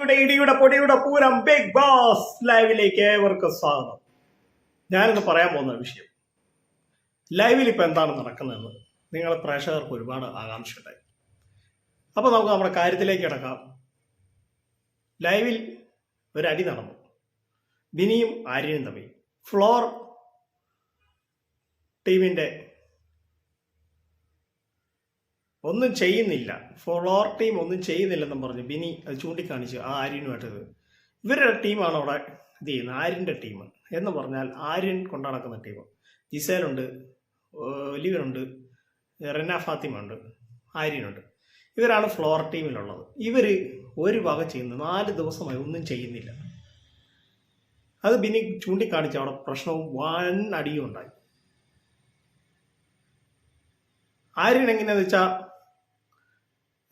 ഇടിയുടെ പൊടിയുടെ Pooram big boss ലൈവിലേക്ക് ഏവർക്കും സ്വാഗതം. ഞാനിന്ന് പറയാൻ പോകുന്ന വിഷയം ലൈവിൽ ഇപ്പൊ എന്താണ് നടക്കുന്നതെന്ന് നിങ്ങൾ പ്രേക്ഷകർക്ക് ഒരുപാട് ആകാംക്ഷയുണ്ടായി. അപ്പൊ നമുക്ക് നമ്മുടെ കാര്യത്തിലേക്ക് കിടക്കാം. ലൈവിൽ ഒരടി നടന്നു. വിനിയും ആര്യനും തമ്മിൽ. ഫ്ലോർ ടീമിന്റെ ഒന്നും ചെയ്യുന്നില്ല. ഫ്ലോർ ടീം ഒന്നും ചെയ്യുന്നില്ലെന്നും പറഞ്ഞു. ബിനി അത് ചൂണ്ടിക്കാണിച്ചു ആ ആര്യനുമായിട്ടത്. ഇവരുടെ ടീമാണ് അവിടെ ഇത് ചെയ്യുന്നത്. ആര്യന്റെ ടീം എന്ന് പറഞ്ഞാൽ ആര്യൻ കൊണ്ടു ടീം. ജിസേലുണ്ട് ഒലിവനുണ്ട് റെന ഫാത്തിമ ഉണ്ട് ആര്യനുണ്ട്. ഇവരാണ് ഫ്ലോർ ടീമിലുള്ളത് ഇവർ ഒരു വക ചെയ്യുന്നു. നാല് ദിവസമായി ഒന്നും ചെയ്യുന്നില്ല. അത് ബിനി ചൂണ്ടിക്കാണിച്ച്. അവിടെ പ്രശ്നവും വൻ അടിയും ഉണ്ടായി. ആര്യൻ എങ്ങനെയാണെന്ന് വെച്ചാൽ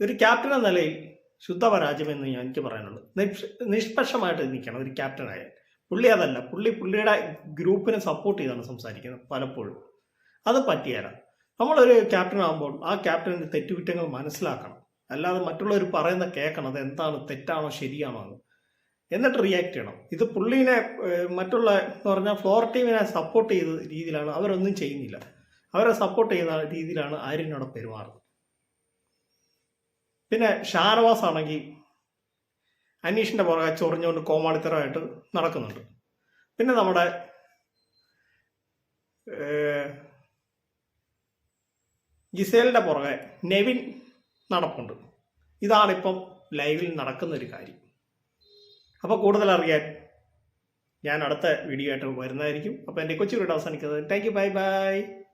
ഒരു ക്യാപ്റ്റൻ എന്ന നിലയിൽ ശുദ്ധപരാജയമെന്ന് ഞാൻ എനിക്ക് പറയാനുള്ളൂ. നിഷ്- നിഷ്പക്ഷമായിട്ട് നിൽക്കണം ഒരു ക്യാപ്റ്റനായ. പുള്ളി അതല്ല. പുള്ളി പുള്ളിയുടെ ഗ്രൂപ്പിനെ സപ്പോർട്ട് ചെയ്താണ് സംസാരിക്കുന്നത് പലപ്പോഴും. അത് പറ്റിയല്ല നമ്മളൊരു ക്യാപ്റ്റൻ ആകുമ്പോൾ ആ ക്യാപ്റ്റന്റെ തെറ്റുകുറ്റങ്ങൾ മനസ്സിലാക്കണം. അല്ലാതെ മറ്റുള്ളവർ പറയുന്ന കേൾക്കണം അത് എന്താണ് തെറ്റാണോ ശരിയാണോ എന്ന്. എന്നിട്ട് റിയാക്ട് ചെയ്യണം. ഇത് പുള്ളീനെ മറ്റുള്ള എന്ന് പറഞ്ഞാൽ ഫ്ലോർ ടീമിനെ സപ്പോർട്ട് ചെയ്ത രീതിയിലാണ്. അവരൊന്നും ചെയ്യുന്നില്ല. അവരെ സപ്പോർട്ട് ചെയ്യുന്ന രീതിയിലാണ് ആര്യനോട് പെരുമാറുന്നത്. പിന്നെ ഷാനവാസ് ആണെങ്കിൽ അനീഷിന്റെ പുറകെ ചൊറിഞ്ഞുകൊണ്ട് കോമാളിത്തരമായിട്ട് നടക്കുന്നുണ്ട്. പിന്നെ നമ്മുടെ ഗിസേലിന്റെ പുറകെ നെവിൻ നടപ്പുണ്ട്. ഇതാണിപ്പം ലൈവിൽ നടക്കുന്ന ഒരു കാര്യം. അപ്പോൾ കൂടുതൽ അറിയാൻ ഞാൻ അടുത്ത വീഡിയോ ആയിട്ട് വരുന്നതായിരിക്കും. അപ്പോൾ എന്റെ കൊച്ചു വീട് അവസാനിക്കുന്നത്. Thank you bye bye